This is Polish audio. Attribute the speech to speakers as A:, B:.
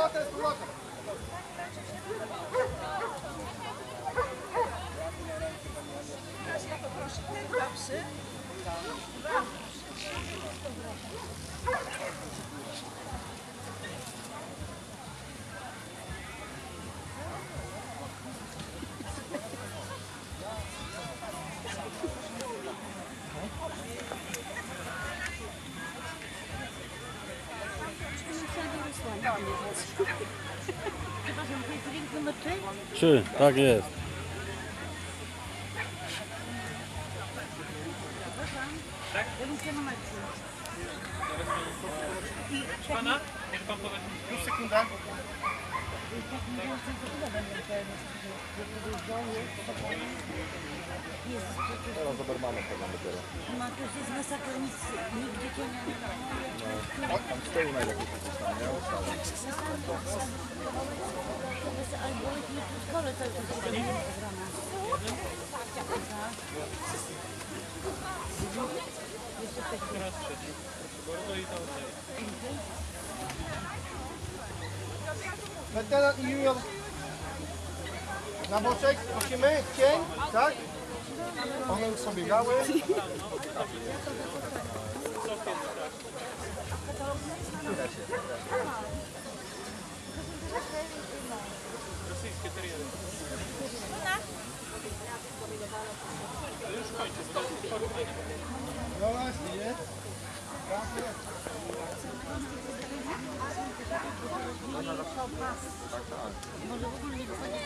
A: powrotem, z powrotem.
B: Przepraszam, to jest dźwięk numer 3?
C: Trzy, tak jest.
B: Dźwięk numer 3. I
D: Pana? Może pan powiedzieć?
A: Już sekundę.
B: jest
E: Teraz Dobermana chyba dopiero.
B: ma ktoś jest masakra, nic, nigdzie cię nie ma.
E: O, tam z tyłu najlepiej coś tam, nie?
B: Albo nie w szkole cały czas jest programa. Jeszcze ktoś
D: Teraz trzeci. Bardzo i to
A: Weteran i junior. Na boczek, prosimy, cień, tak? One już sobie gały.
D: rosyjskie teriery.
A: No właśnie, nie?
B: może w ogóle nie wchodzi.